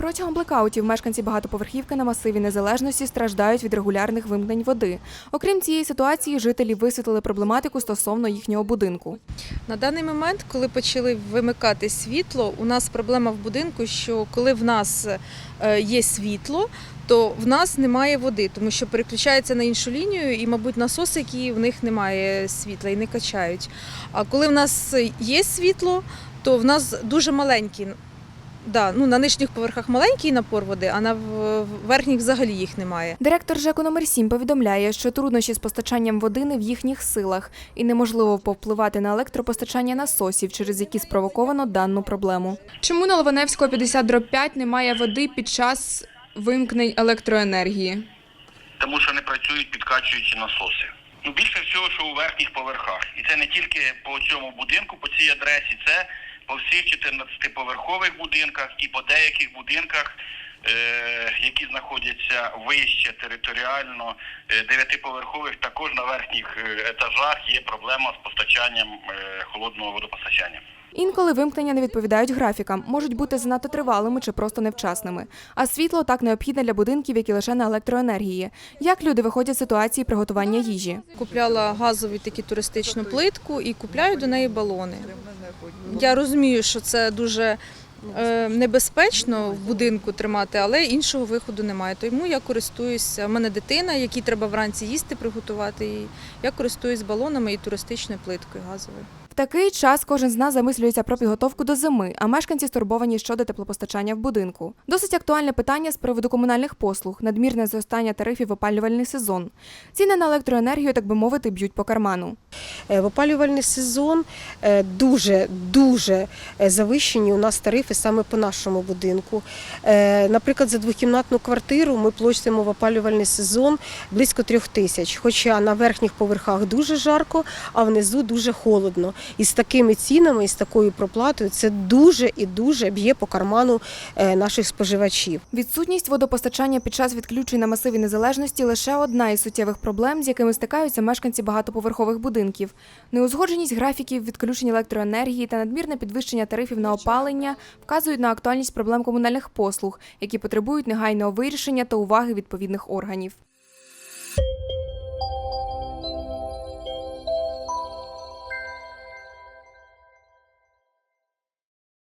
Протягом блекаутів мешканці багатоповерхівки на масиві незалежності страждають від регулярних вимкнень води. Окрім цієї ситуації, жителі висвітлили проблематику стосовно їхнього будинку. На даний момент, коли почали вимикати світло, у нас проблема в будинку, що коли в нас е, є світло, то в нас немає води, тому що переключається на іншу лінію, і, мабуть, насоси, які в них немає світла і не качають. А коли в нас є світло, то в нас дуже маленький. Да, ну, на нижніх поверхах маленький напор води, а на верхніх взагалі їх немає. Директор ЖЕКу номер 7 повідомляє, що труднощі з постачанням води не в їхніх силах і неможливо повпливати на електропостачання насосів, через які спровоковано дану проблему. Чому на Лованевського 50 5 немає води під час вимкнень електроенергії? тому що не працюють підкачуючі насоси. Ну більше всього, що у верхніх поверхах, і це не тільки по цьому будинку, по цій адресі, це по всіх 14-поверхових будинках і по деяких будинках, е, які знаходяться вище територіально, е, дев'ятиповерхових, також на верхніх е, етажах є проблема з постачанням е, холодного водопостачання. Інколи вимкнення не відповідають графікам, можуть бути занадто тривалими чи просто невчасними. А світло так необхідне для будинків, які лише на електроенергії. Як люди виходять з ситуації приготування їжі? Купляла газову такі туристичну плитку і купляю до неї балони. Я розумію, що це дуже е, небезпечно в будинку тримати, але іншого виходу немає. Тому я користуюся. У мене дитина, якій треба вранці їсти приготувати. І я користуюсь балонами і туристичною плиткою газовою. Такий час кожен з нас замислюється про підготовку до зими, а мешканці стурбовані щодо теплопостачання в будинку. Досить актуальне питання з приводу комунальних послуг, надмірне зростання тарифів опалювальний сезон. Ціни на електроенергію, так би мовити, б'ють по карману. Е, В опалювальний сезон е, дуже дуже е, завищені у нас тарифи саме по нашому будинку. Наприклад, за двокімнатну квартиру ми платимо в опалювальний сезон близько трьох тисяч. Хоча на верхніх поверхах дуже жарко, а внизу дуже холодно. І з такими цінами, і з такою проплатою це дуже і дуже б'є по карману е, наших споживачів. Відсутність водопостачання під час відключень на масиві незалежності лише одна із суттєвих проблем, з якими стикаються мешканці багатоповерхових будинків. Неузгодженість графіків відключень електроенергії та надмірне підвищення тарифів на опалення вказують на актуальність проблем комунальних послуг, які потребують негайного вирішення та уваги відповідних органів.